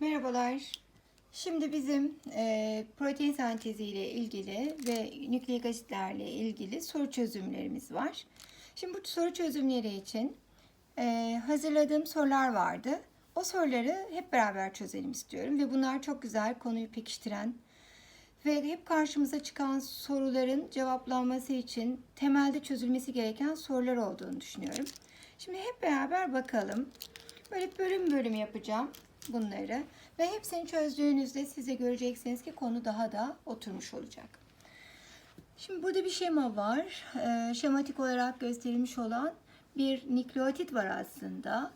Merhabalar. Şimdi bizim e, protein sentezi ile ilgili ve nükleik asitlerle ilgili soru çözümlerimiz var. Şimdi bu soru çözümleri için e, hazırladığım sorular vardı. O soruları hep beraber çözelim istiyorum ve bunlar çok güzel konuyu pekiştiren ve hep karşımıza çıkan soruların cevaplanması için temelde çözülmesi gereken sorular olduğunu düşünüyorum. Şimdi hep beraber bakalım. Böyle bölüm bölüm yapacağım bunları ve hepsini çözdüğünüzde size göreceksiniz ki konu daha da oturmuş olacak. Şimdi burada bir şema var. Ee, şematik olarak gösterilmiş olan bir nükleotit var aslında.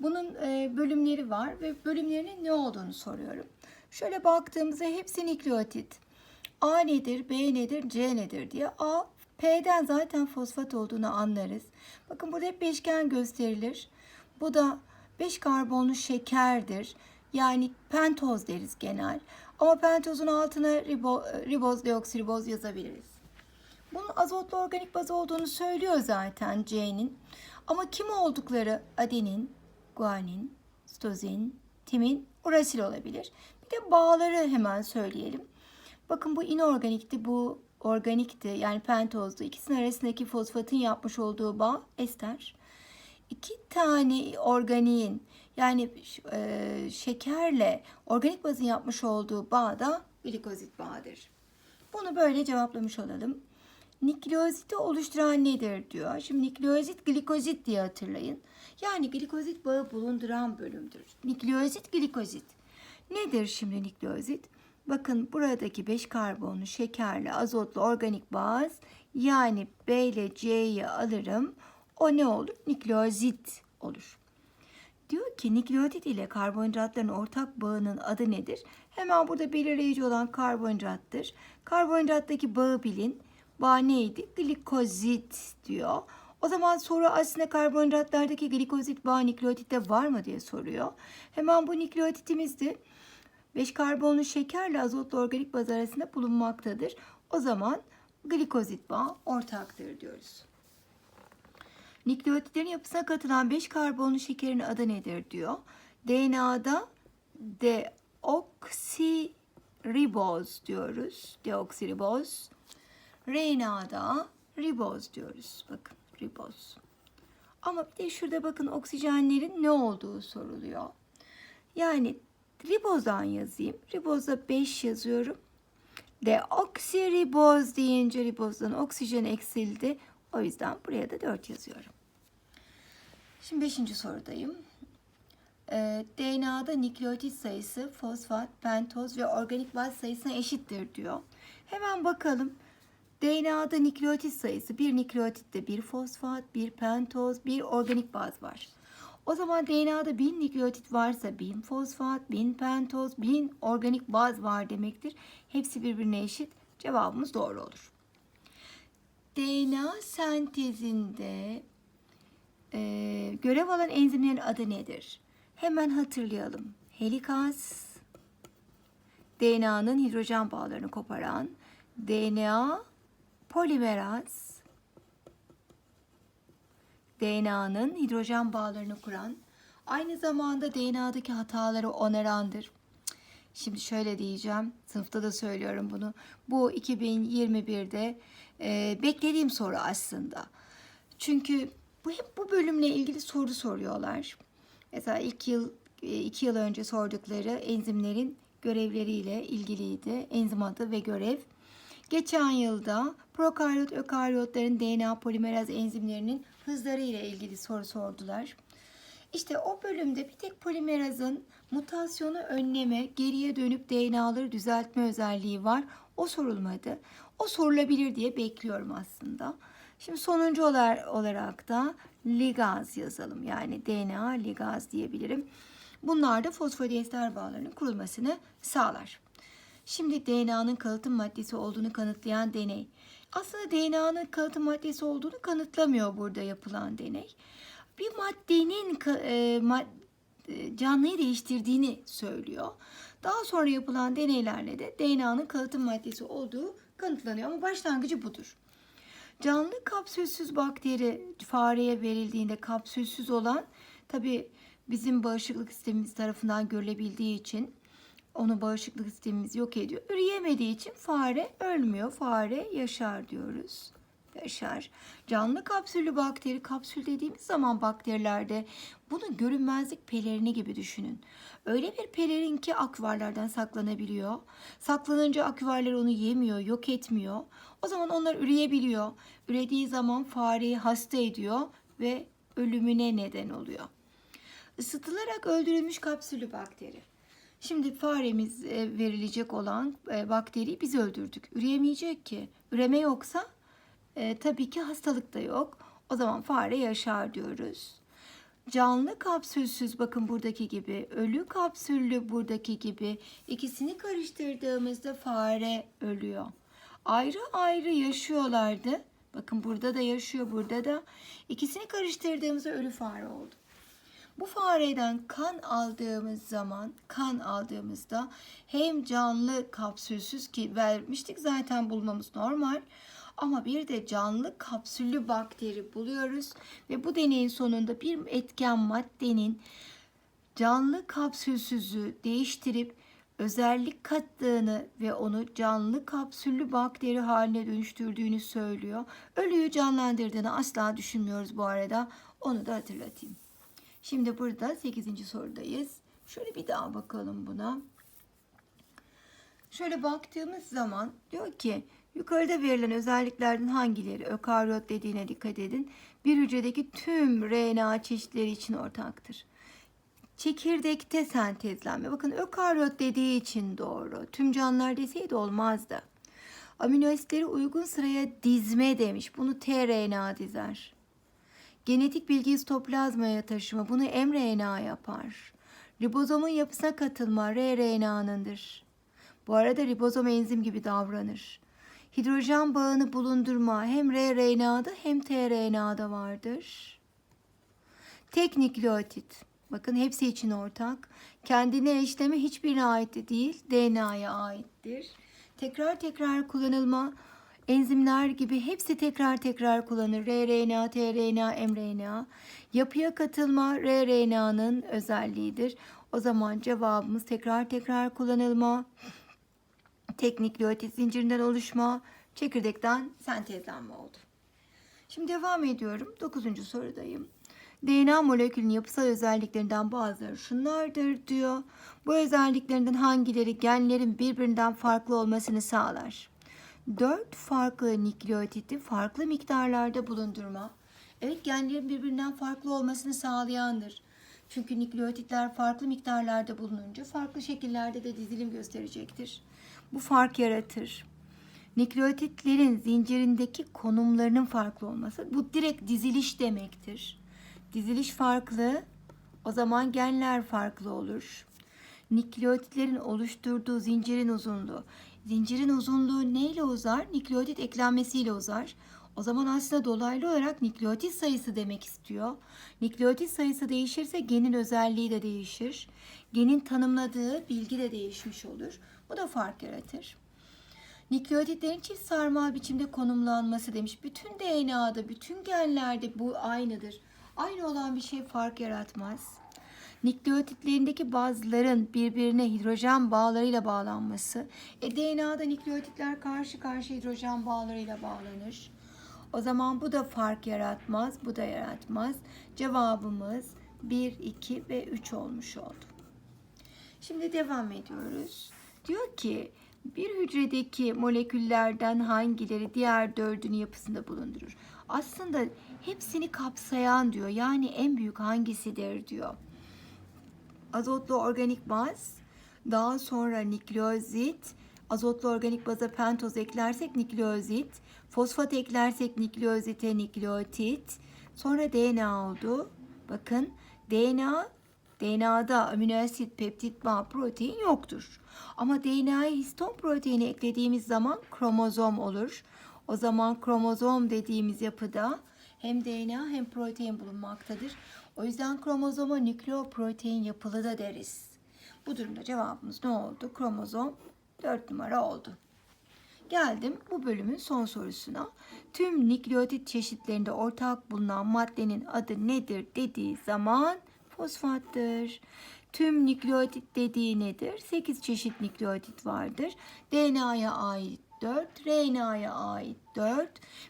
Bunun e, bölümleri var ve bölümlerinin ne olduğunu soruyorum. Şöyle baktığımızda hepsi nükleotit. A nedir, B nedir, C nedir diye. A, P'den zaten fosfat olduğunu anlarız. Bakın burada hep beşgen gösterilir. Bu da 5 karbonlu şekerdir. Yani pentoz deriz genel. Ama pentozun altına ribo, riboz, deoksiriboz yazabiliriz. Bunun azotlu organik baz olduğunu söylüyor zaten C'nin. Ama kim oldukları adenin, guanin, sitozin, timin, urasil olabilir. Bir de bağları hemen söyleyelim. Bakın bu inorganikti, bu organikti. Yani pentozdu. İkisinin arasındaki fosfatın yapmış olduğu bağ ester. İki tane organiğin yani e, şekerle organik bazın yapmış olduğu bağ da glikozit bağıdır. Bunu böyle cevaplamış olalım. Nükleoziti oluşturan nedir diyor. Şimdi nükleozit glikozit diye hatırlayın. Yani glikozit bağı bulunduran bölümdür. Nükleozit glikozit. Nedir şimdi nükleozit? Bakın buradaki 5 karbonlu şekerli azotlu organik baz yani B ile C'yi alırım. O ne olur? Nükleozit olur. Diyor ki nükleotit ile karbonhidratların ortak bağının adı nedir? Hemen burada belirleyici olan karbonhidrattır. Karbonhidrattaki bağı bilin. Bağ neydi? Glikozit diyor. O zaman soru aslında karbonhidratlardaki glikozit bağı nükleotitte var mı diye soruyor. Hemen bu nükleotitimizdi. 5 karbonlu şekerle azotlu organik baz arasında bulunmaktadır. O zaman glikozit bağı ortaktır diyoruz. Nükleotitlerin yapısına katılan 5 karbonlu şekerin adı nedir diyor. DNA'da deoksiriboz diyoruz. Deoksiriboz. RNA'da riboz diyoruz. Bakın riboz. Ama bir de şurada bakın oksijenlerin ne olduğu soruluyor. Yani ribozdan yazayım. Riboza 5 yazıyorum. Deoksiriboz deyince ribozdan oksijen eksildi. O yüzden buraya da 4 yazıyorum. Şimdi 5. sorudayım. Ee, DNA'da nükleotit sayısı fosfat, pentoz ve organik baz sayısına eşittir diyor. Hemen bakalım. DNA'da nükleotit sayısı bir nükleotitte bir fosfat, bir pentoz, bir organik baz var. O zaman DNA'da bin nükleotit varsa bin fosfat, bin pentoz, bin organik baz var demektir. Hepsi birbirine eşit. Cevabımız doğru olur. DNA sentezinde e, görev alan enzimlerin adı nedir? Hemen hatırlayalım. Helikaz, DNA'nın hidrojen bağlarını koparan, DNA polimeraz, DNA'nın hidrojen bağlarını kuran, aynı zamanda DNA'daki hataları onarandır. Şimdi şöyle diyeceğim, sınıfta da söylüyorum bunu. Bu 2021'de e, beklediğim soru aslında. Çünkü bu hep bu bölümle ilgili soru soruyorlar. Mesela ilk yıl, e, iki yıl önce sordukları enzimlerin görevleriyle ilgiliydi. Enzim adı ve görev. Geçen yılda prokaryot ökaryotların DNA polimeraz enzimlerinin hızları ile ilgili soru sordular. İşte o bölümde bir tek polimerazın mutasyonu önleme, geriye dönüp DNA'ları düzeltme özelliği var. O sorulmadı. O sorulabilir diye bekliyorum aslında. Şimdi sonuncu olarak da ligaz yazalım. Yani DNA ligaz diyebilirim. Bunlar da fosfodiester bağlarının kurulmasını sağlar. Şimdi DNA'nın kalıtım maddesi olduğunu kanıtlayan deney. Aslında DNA'nın kalıtım maddesi olduğunu kanıtlamıyor burada yapılan deney. Bir maddenin e, e, canlıyı değiştirdiğini söylüyor. Daha sonra yapılan deneylerle de DNA'nın kalıtım maddesi olduğu kanıtlanıyor ama başlangıcı budur. Canlı kapsülsüz bakteri fareye verildiğinde kapsülsüz olan tabi bizim bağışıklık sistemimiz tarafından görülebildiği için onu bağışıklık sistemimiz yok ediyor. Üreyemediği için fare ölmüyor. Fare yaşar diyoruz. Yaşar. Canlı kapsüllü bakteri, kapsül dediğimiz zaman bakterilerde bunu görünmezlik pelerini gibi düşünün. Öyle bir pelerin ki akvarlardan saklanabiliyor. Saklanınca akvarlar onu yemiyor, yok etmiyor. O zaman onlar üreyebiliyor. Ürediği zaman fareyi hasta ediyor ve ölümüne neden oluyor. Isıtılarak öldürülmüş kapsüllü bakteri. Şimdi faremiz verilecek olan e, bakteriyi biz öldürdük. Üreyemeyecek ki. Üreme yoksa e, tabii ki hastalık da yok. O zaman fare yaşar diyoruz. Canlı kapsülsüz bakın buradaki gibi, ölü kapsüllü buradaki gibi ikisini karıştırdığımızda fare ölüyor. Ayrı ayrı yaşıyorlardı. Bakın burada da yaşıyor, burada da. İkisini karıştırdığımızda ölü fare oldu. Bu fareden kan aldığımız zaman, kan aldığımızda hem canlı kapsülsüz ki vermiştik zaten bulmamız normal. Ama bir de canlı kapsüllü bakteri buluyoruz ve bu deneyin sonunda bir etken maddenin canlı kapsülsüzü değiştirip özellik kattığını ve onu canlı kapsüllü bakteri haline dönüştürdüğünü söylüyor. Ölüyü canlandırdığını asla düşünmüyoruz bu arada. Onu da hatırlatayım. Şimdi burada 8. sorudayız. Şöyle bir daha bakalım buna. Şöyle baktığımız zaman diyor ki yukarıda verilen özelliklerden hangileri ökaryot dediğine dikkat edin. Bir hücredeki tüm RNA çeşitleri için ortaktır. Çekirdekte sentezlenme. Bakın ökaryot dediği için doğru. Tüm canlılar deseydi olmazdı. Amino asitleri uygun sıraya dizme demiş. Bunu tRNA dizer. Genetik bilgi sitoplazmaya taşıma bunu mRNA yapar. Ribozomun yapısına katılma rRNA'nındır. Bu arada ribozom enzim gibi davranır. Hidrojen bağını bulundurma hem rRNA'da hem tRNA'da vardır. Tek nükleotit. Bakın hepsi için ortak. Kendine eşleme hiçbirine ait değil, DNA'ya aittir. Tekrar tekrar kullanılma enzimler gibi hepsi tekrar tekrar kullanır. rRNA, tRNA, mRNA. Yapıya katılma rRNA'nın özelliğidir. O zaman cevabımız tekrar tekrar kullanılma, tek nükleotit zincirinden oluşma, çekirdekten sentezlenme oldu. Şimdi devam ediyorum. Dokuzuncu sorudayım. DNA molekülünün yapısal özelliklerinden bazıları şunlardır diyor. Bu özelliklerinden hangileri genlerin birbirinden farklı olmasını sağlar? Dört farklı nükleotidi farklı miktarlarda bulundurma. Evet genlerin birbirinden farklı olmasını sağlayandır. Çünkü nükleotitler farklı miktarlarda bulununca farklı şekillerde de dizilim gösterecektir. Bu fark yaratır. Nükleotitlerin zincirindeki konumlarının farklı olması bu direkt diziliş demektir. Diziliş farklı, o zaman genler farklı olur. Nükleotitlerin oluşturduğu zincirin uzunluğu. Zincirin uzunluğu neyle uzar? Nükleotit eklenmesiyle uzar. O zaman aslında dolaylı olarak nükleotit sayısı demek istiyor. Nükleotit sayısı değişirse genin özelliği de değişir. Genin tanımladığı bilgi de değişmiş olur. Bu da fark yaratır. Nükleotitlerin çift sarmal biçimde konumlanması demiş. Bütün DNA'da, bütün genlerde bu aynıdır. Aynı olan bir şey fark yaratmaz. Nükleotitlerindeki bazıların birbirine hidrojen bağlarıyla bağlanması. E, DNA'da nükleotitler karşı karşı hidrojen bağlarıyla bağlanır. O zaman bu da fark yaratmaz, bu da yaratmaz. Cevabımız 1, 2 ve 3 olmuş oldu. Şimdi devam ediyoruz. Diyor ki bir hücredeki moleküllerden hangileri diğer dördünün yapısında bulundurur? Aslında hepsini kapsayan diyor. Yani en büyük hangisidir diyor. Azotlu organik baz, daha sonra nükleozit, azotlu organik baza pentoz eklersek nükleozit, fosfat eklersek nükleozite nükleotit, sonra DNA oldu. Bakın DNA DNA'da amino asit, peptit bağ, protein yoktur. Ama DNA'ya histon proteini eklediğimiz zaman kromozom olur. O zaman kromozom dediğimiz yapıda hem DNA hem protein bulunmaktadır. O yüzden kromozoma nükleoprotein yapılı da deriz. Bu durumda cevabımız ne oldu? Kromozom 4 numara oldu. Geldim bu bölümün son sorusuna. Tüm nükleotit çeşitlerinde ortak bulunan maddenin adı nedir dediği zaman fosfattır. Tüm nükleotit dediği nedir? 8 çeşit nükleotit vardır. DNA'ya ait 4, RNA'ya ait 4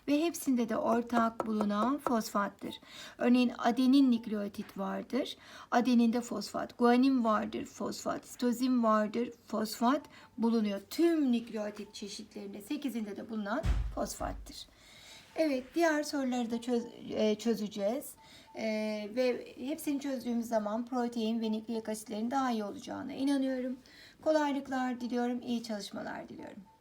ve hepsinde de ortak bulunan fosfattır. Örneğin adenin nükleotit vardır. Adeninde fosfat, guanin vardır, fosfat, sitozin vardır, fosfat bulunuyor. Tüm nükleotit çeşitlerinde 8'inde de bulunan fosfattır. Evet, diğer soruları da çöz- e, çözeceğiz. E, ve hepsini çözdüğümüz zaman protein ve nükleik asitlerin daha iyi olacağına inanıyorum. Kolaylıklar diliyorum, iyi çalışmalar diliyorum.